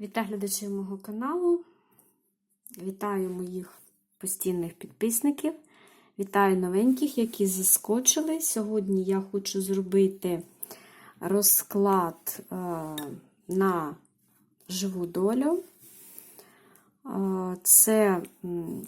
Вітаю глядачів мого каналу. Вітаю моїх постійних підписників. Вітаю новеньких, які заскочили. Сьогодні я хочу зробити розклад е, на живу долю. Е, Це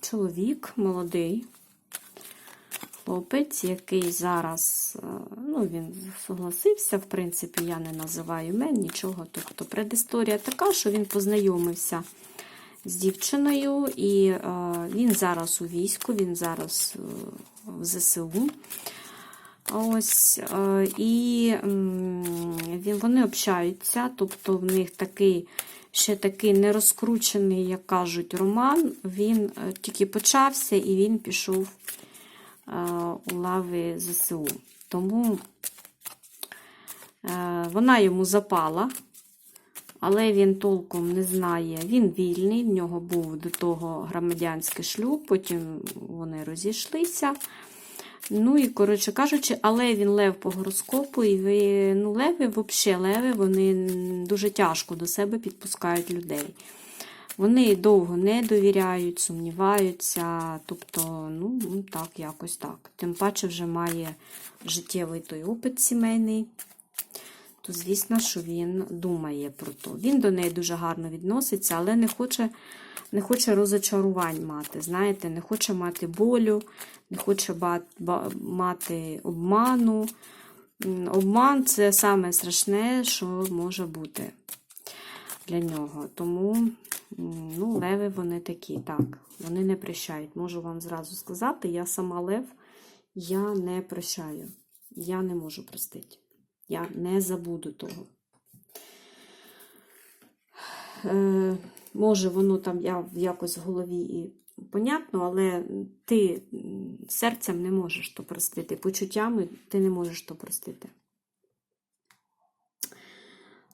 чоловік молодий, хлопець, який зараз, е, ну, він согласився, в принципі, я не називаю імен, нічого. Тобто предісторія така, що він познайомився з дівчиною, і е, він зараз у війську, він зараз е, в ЗСУ. Ось, е, і він, вони общаються, тобто в них такий ще такий нерозкручений, як кажуть, роман. Він е, тільки почався і він пішов е, у лави ЗСУ. Тому е, вона йому запала, але він толком не знає. Він вільний, в нього був до того громадянський шлюб, потім вони розійшлися. Ну і, коротше кажучи, але він лев по гороскопу, і ви, ну, леви, взагалі, леви, вони дуже тяжко до себе підпускають людей. Вони довго не довіряють, сумніваються, тобто, ну, ну так, якось так. Тим паче вже має життєвий той опит сімейний, то, звісно, що він думає про то. Він до неї дуже гарно відноситься, але не хоче, не хоче розочарувань мати. Знаєте, не хоче мати болю, не хоче мати обману. Обман це саме страшне, що може бути для нього. Тому, ну, леви вони такі, так, вони не прощають. Можу вам зразу сказати, я сама лев, я не прощаю. Я не можу простити. Я не забуду того. Е, може, воно там я якось в голові і понятно, але ти серцем не можеш то простити. Почуттями ти не можеш то простити.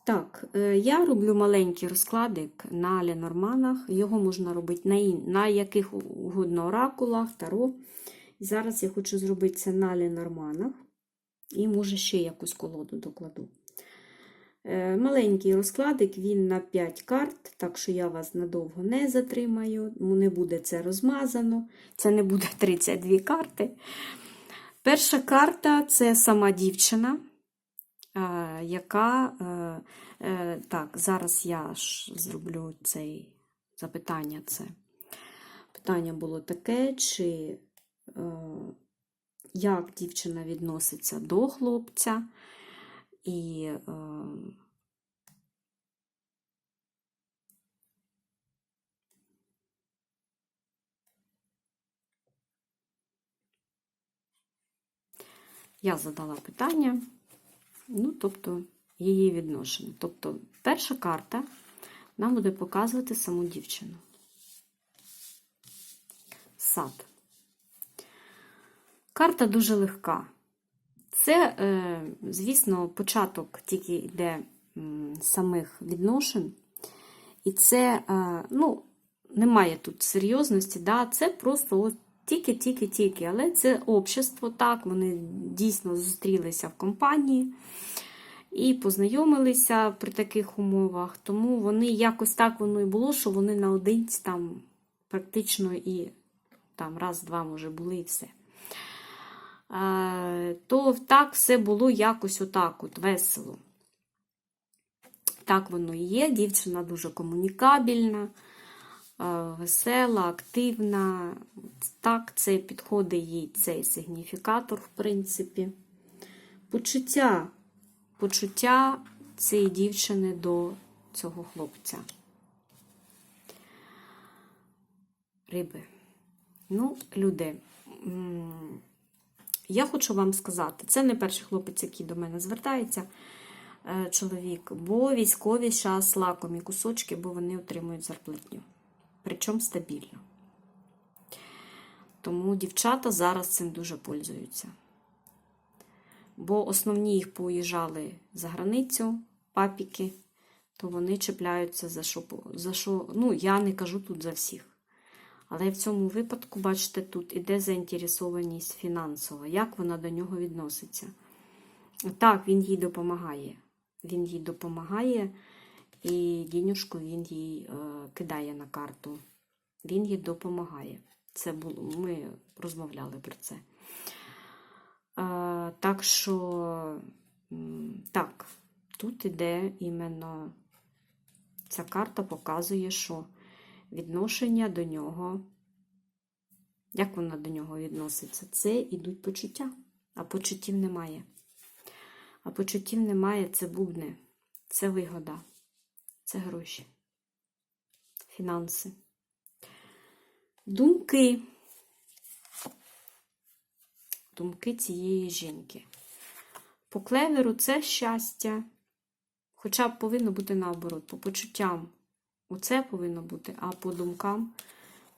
Так, е, я роблю маленький розкладик на Ленорманах. Його можна робити на, на яких угодно оракулах, таро. І зараз я хочу зробити це на Ленорманах. І, може, ще якусь колоду докладу. Е, Маленький розкладик, він на 5 карт, так що я вас надовго не затримаю. Не буде це розмазано. Це не буде 32 карти. Перша карта це сама дівчина, яка. е, е, Так, зараз я ж зроблю цей запитання. Це. Питання було таке, чи е, як дівчина відноситься до хлопця, і е, я задала питання, ну, тобто, її відношення. Тобто, перша карта нам буде показувати саму дівчину. Сад. Карта дуже легка. Це, е, звісно, початок тільки йде самих відношень. І це, е, ну, немає тут серйозності, да? це просто от тільки-тільки-тільки. Але це общество, так, вони дійсно зустрілися в компанії і познайомилися при таких умовах. Тому вони якось так воно і було, що вони наодинці там практично і там раз-два, може, були і все. То так все було якось отак, от весело. Так воно і є. Дівчина дуже комунікабельна, е, весела, активна. Так, це підходить їй цей сигніфікатор, в принципі. Почуття, почуття цієї дівчини до цього хлопця. Риби. Ну, люди. я хочу вам сказати, це не перший хлопець, який до мене звертається, е, чоловік, бо військові зараз лакомі кусочки, бо вони отримують зарплатню. Причому стабільно. Тому дівчата зараз цим дуже пользуються. Бо основні їх поїжджали за границю, папіки, то вони чіпляються за що, за що. Ну, я не кажу тут за всіх. Але в цьому випадку, бачите, тут іде заінтересованість фінансова, як вона до нього відноситься. Так, він їй допомагає. Він їй допомагає і дінюшку він їй е, кидає на карту. Він їй допомагає. Це було, ми розмовляли про це. Е, так що, так, тут іде іменно ця карта показує, що відношення до нього, як вона до нього відноситься, це ідуть почуття, а почуттів немає. А почуттів немає це бубни, це вигода, це гроші, фінанси. Думки. Думки цієї жінки. По клеверу це щастя. Хоча б повинно бути наоборот. По почуттям оце повинно бути, а по думкам,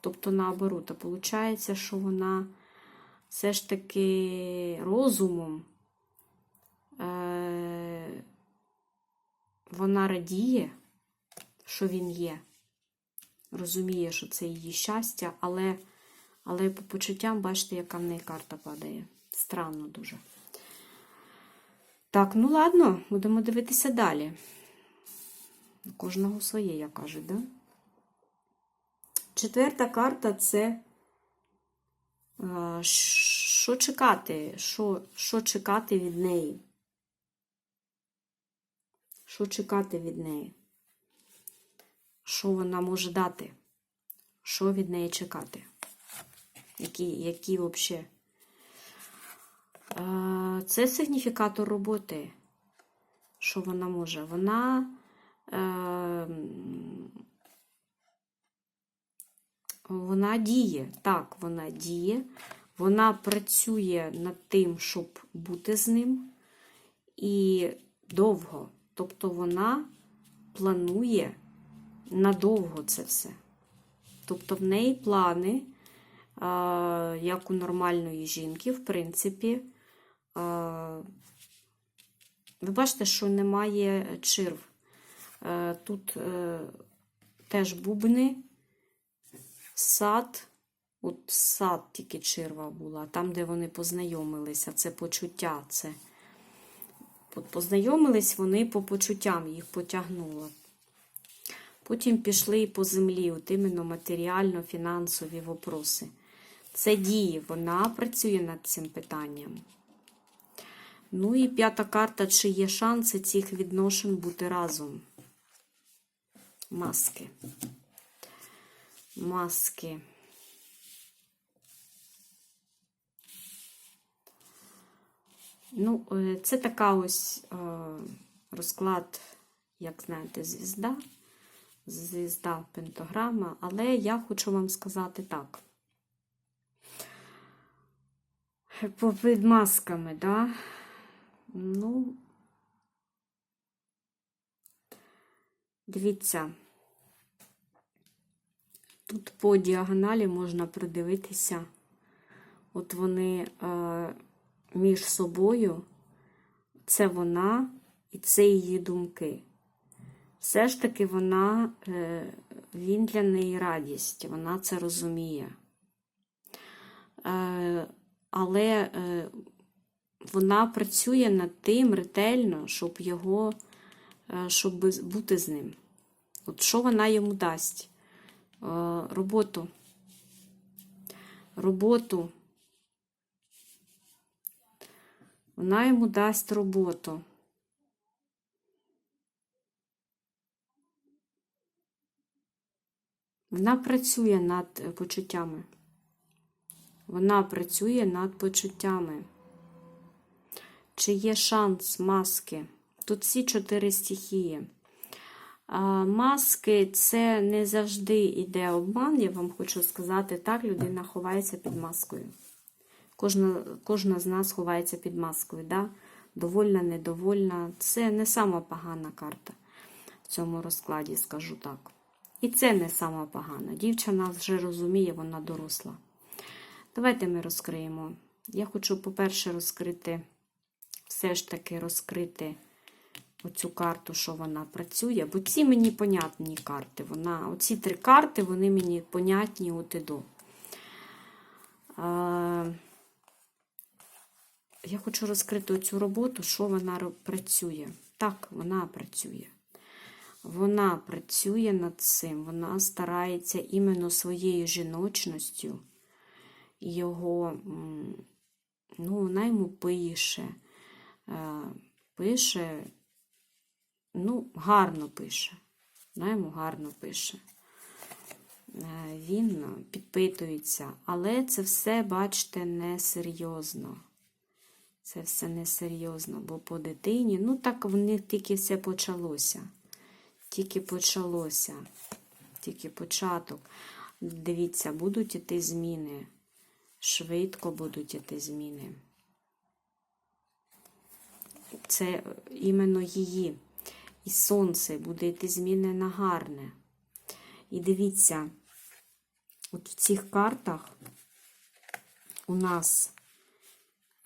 тобто наоборот. А виходить, що вона все ж таки розумом е- вона радіє, що він є. Розуміє, що це її щастя, але, але по почуттям, бачите, яка в неї карта падає. Странно дуже. Так, ну ладно, будемо дивитися далі. Кожного своє, я кажу, да? Четверта карта це е, що чекати? Що, що чекати від неї? Що чекати від неї? Що вона може дати? Що від неї чекати? Які, які взагалі? Е, Це сигніфікатор роботи. Що вона може? Вона е, вона діє. Так, вона діє. Вона працює над тим, щоб бути з ним. І довго. Тобто вона планує надовго це все. Тобто в неї плани, як у нормальної жінки, в принципі, ви бачите, що немає черв. Е, Тут е, теж бубни, сад, от сад тільки черва була, там, де вони познайомилися, це почуття. це Познайомились вони по почуттям, їх потягнуло. Потім пішли і по землі, от іменно матеріально-фінансові вопроси. Це дії, вона працює над цим питанням. Ну і п'ята карта, чи є шанси цих відношень бути разом. Маски. Маски. Ну, е, це така ось е, розклад, як знаєте, звізда. Звізда пентаграма, але я хочу вам сказати так. Під масками, да? Ну, дивіться, тут по діагоналі можна придивитися, от вони е, між собою, це вона і це її думки. Все ж таки вона, е, він для неї радість, вона це розуміє. Е, але е, вона працює над тим ретельно, щоб його, щоб бути з ним. От що вона йому дасть? Роботу. Роботу. Вона йому дасть роботу. Вона працює над почуттями. Вона працює над почуттями. Чи є шанс маски? Тут всі чотири стихії. Маски це не завжди йде обман, я вам хочу сказати, так, людина ховається під маскою. Кожна кожна з нас ховається під маскою. Да? Довольна, недовольна. Це не сама погана карта в цьому розкладі, скажу так. І це не сама погана. Дівчина вже розуміє, вона доросла. Давайте ми розкриємо. Я хочу, по-перше, розкрити, все ж таки розкрити оцю карту, що вона працює, бо ці мені понятні карти. Вона, Оці три карти, вони мені понятні от і до. Я хочу розкрити оцю роботу, що вона працює. Так, вона працює. Вона працює над цим, вона старається іменно своєю жіночністю його, ну, вона йому пише, е, пише, ну, гарно пише. Вона йому гарно пише. Е, Він підпитується, але це все, бачите, несерйозно. Це все несерйозно, бо по дитині, ну так в них тільки все почалося. Тільки почалося. Тільки початок. Дивіться, будуть іти зміни. Швидко будуть іти зміни. Це іменно її. І сонце буде йти зміни на гарне. І дивіться, от в цих картах у нас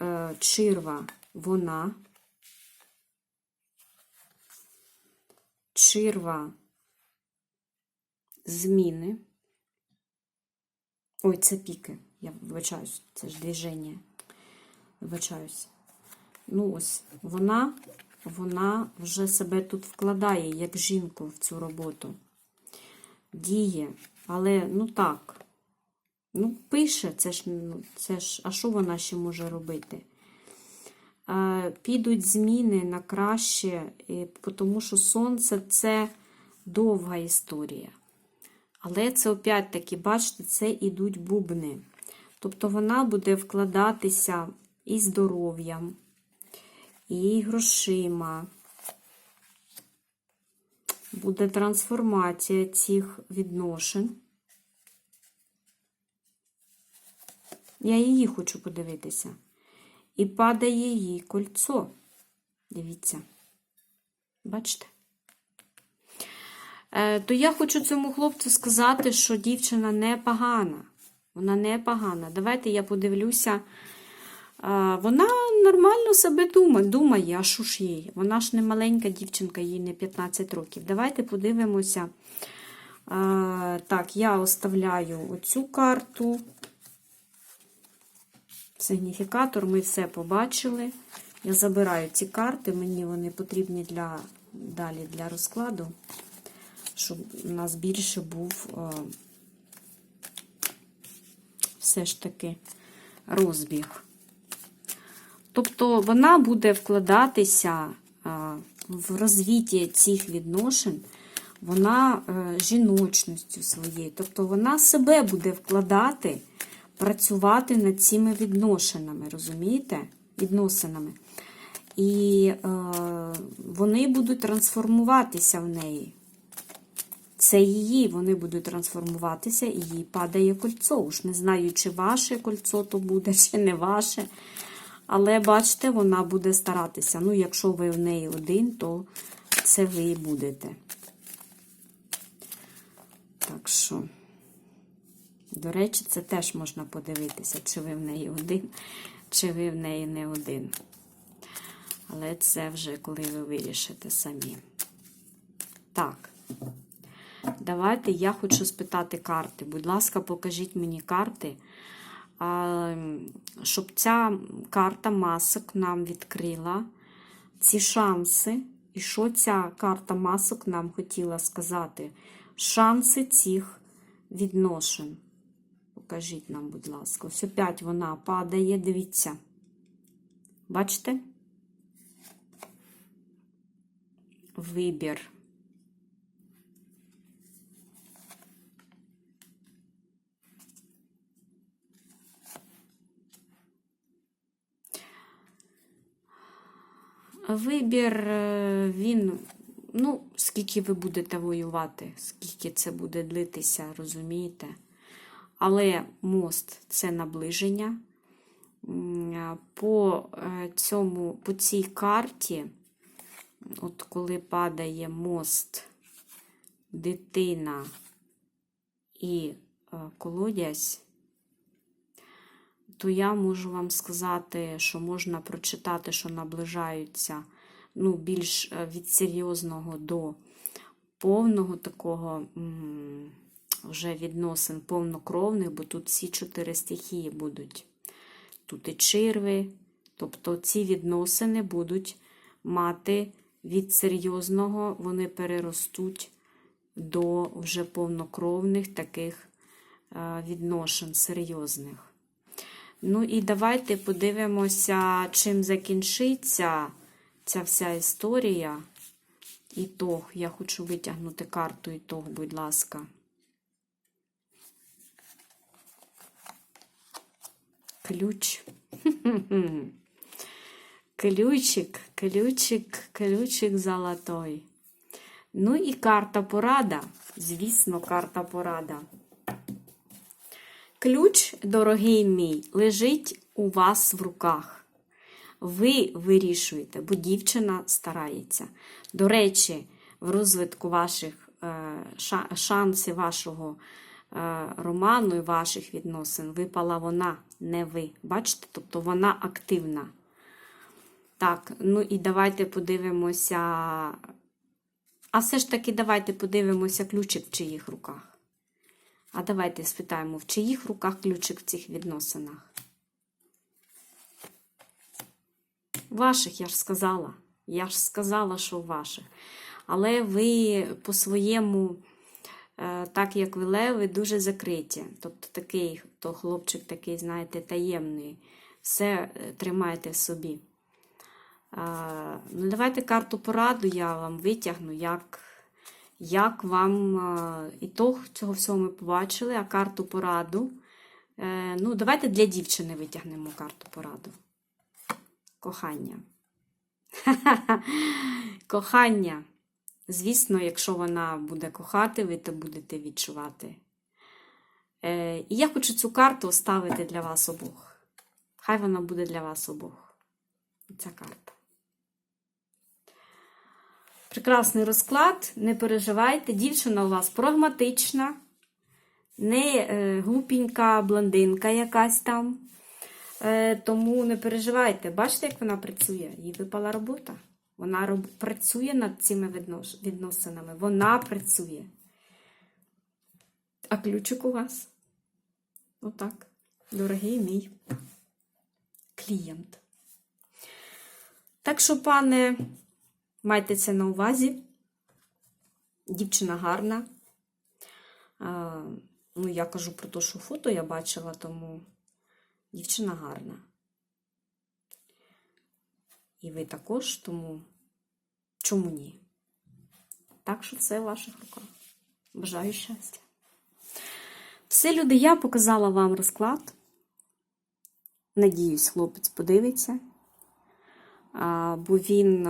е, чирва вона, чирва зміни. Ой, це піки. Я вибачаюсь, це ж движення. Вибачаюсь. Ну, ось, вона, вона вже себе тут вкладає, як жінку в цю роботу. Діє, але ну так. Ну, пише, це ж, ну, це ж, а що вона ще може робити? Підуть зміни на краще, тому що сонце це довга історія. Але це опять-таки, бачите, це ідуть бубни. Тобто вона буде вкладатися і здоров'ям, і грошима. Буде трансформація цих відношень. Я її хочу подивитися. І падає їй кольцо. Дивіться. Бачите? Е, то я хочу цьому хлопцю сказати, що дівчина непогана. Вона непогана. Давайте я подивлюся. Е, вона нормально себе думає, думає, а що ж їй? Вона ж не маленька дівчинка, їй не 15 років. Давайте подивимося. Е, так, я оставляю оцю карту. Сигніфікатор, ми все побачили. Я забираю ці карти, мені вони потрібні для, далі для розкладу, щоб у нас більше був е, все ж таки розбіг. Тобто вона буде вкладатися е, в розвиття цих відношень, вона е, жіночністю своєю. Тобто вона себе буде вкладати працювати над цими відношеннями, розумієте? Відносинами. І е, вони будуть трансформуватися в неї. Це її, вони будуть трансформуватися, і їй падає кольцо. Уж не знаю, чи ваше кольцо то буде, чи не ваше. Але бачите, вона буде старатися. Ну, якщо ви в неї один, то це ви і будете. Так що. До речі, це теж можна подивитися, чи ви в неї один, чи ви в неї не один. Але це вже коли ви вирішите самі. Так, давайте я хочу спитати карти. Будь ласка, покажіть мені карти, щоб ця карта масок нам відкрила ці шанси. І що ця карта масок нам хотіла сказати? Шанси цих відношень. Покажіть нам, будь ласка. Ось опять вона падає, дивіться. Бачите? Вибір. Вибір, е, він, ну, скільки ви будете воювати, скільки це буде длитися, розумієте? Але мост це наближення. По е, цьому, по цій карті, от коли падає мост, дитина і е, колодязь, то я можу вам сказати, що можна прочитати, що наближаються ну, більш е, від серйозного до повного такого вже відносин повнокровних, бо тут всі чотири стихії будуть. Тут і черви, тобто ці відносини будуть мати від серйозного вони переростуть до вже повнокровних таких е, відношень серйозних. Ну і давайте подивимося, чим закінчиться ця вся історія. Ітог. Я хочу витягнути карту ітог, будь ласка. Ключ. Ключик, ключик, ключик золотой. Ну і карта порада. Звісно, карта порада. Ключ, дорогий мій, лежить у вас в руках. Ви вирішуєте, бо дівчина старається. До речі, в розвитку ваших е, ша- шансів вашого роману і ваших відносин випала вона, не ви. Бачите? Тобто вона активна. Так, ну і давайте подивимося. А все ж таки, давайте подивимося ключик в чиїх руках. А давайте спитаємо, в чиїх руках ключик в цих відносинах? Ваших, я ж сказала. Я ж сказала, що ваших. Але ви по-своєму, е, так як ви леви, дуже закриті. Тобто такий, то хлопчик такий, знаєте, таємний. Все е, тримайте в собі. Ну, давайте карту пораду я вам витягну, як, як вам ітог цього всього ми побачили, а карту пораду. Е, ну, давайте для дівчини витягнемо карту пораду. Кохання. Кохання. Звісно, якщо вона буде кохати, ви то будете відчувати. Е, і я хочу цю карту оставити для вас обох. Хай вона буде для вас обох. Ця карта. Прекрасний розклад, не переживайте. Дівчина у вас прагматична, не е, глупенька блондинка якась там. Е, тому не переживайте. Бачите, як вона працює? Їй випала робота. Вона роб... працює над цими віднос... відносинами. Вона працює. А ключик у вас? Отак. Дорогий мій клієнт. Так що, пане. Майте це на увазі. Дівчина гарна. А, ну, я кажу про те, що фото я бачила, тому дівчина гарна. І ви також, тому чому ні? Так що все в ваших руках. Бажаю щастя. Все, люди, я показала вам розклад. Надіюсь, хлопець подивиться. Бо він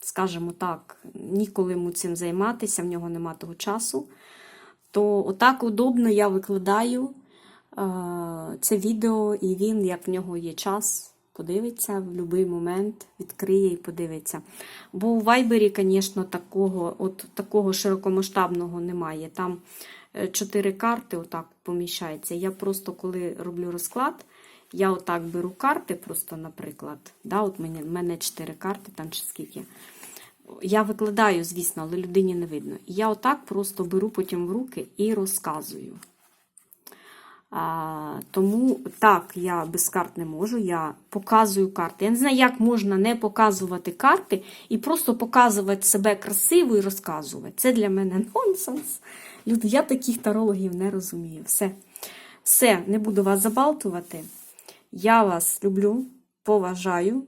скажімо так, ніколи йому цим займатися, в нього нема того часу. То отак удобно я викладаю це відео, і він, як в нього є час, подивиться в будь-який момент, відкриє і подивиться. Бо у Вайбері, звісно, такого от такого широкомасштабного немає. Там е, чотири карти отак поміщаються. Я просто, коли роблю розклад, я отак беру карти, просто, наприклад. Да, от мені, в мене 4 карти, там чи скільки. Я викладаю, звісно, але людині не видно. І я отак просто беру потім в руки і розказую. А, Тому так, я без карт не можу, я показую карти. Я не знаю, як можна не показувати карти і просто показувати себе красиво і розказувати. Це для мене нонсенс. Люди, я таких тарологів не розумію. Все, Все, не буду вас забалтувати. Я вас люблю, поважаю.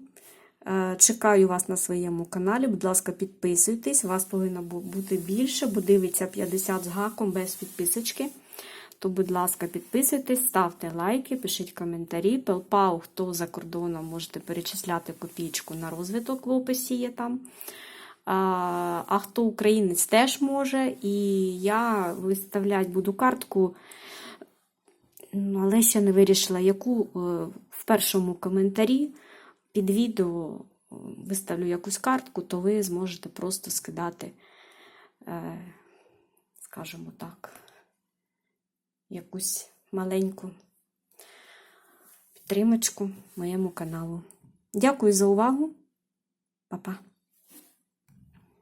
Е, чекаю вас на своєму каналі. Будь ласка, підписуйтесь. Вас повинно бути більше, бо дивиться 50 з гаком без підписочки. То, будь ласка, підписуйтесь, ставте лайки, пишіть коментарі. Пелпау, хто за кордоном, можете перечисляти копійку на розвиток в описі є там. А, хто українець теж може. І я виставляти буду картку, але ще не вирішила, яку е, в першому коментарі під відео виставлю якусь картку, то ви зможете просто скидати, е, скажімо так, якусь маленьку підтримочку моєму каналу. Дякую за увагу. Па-па.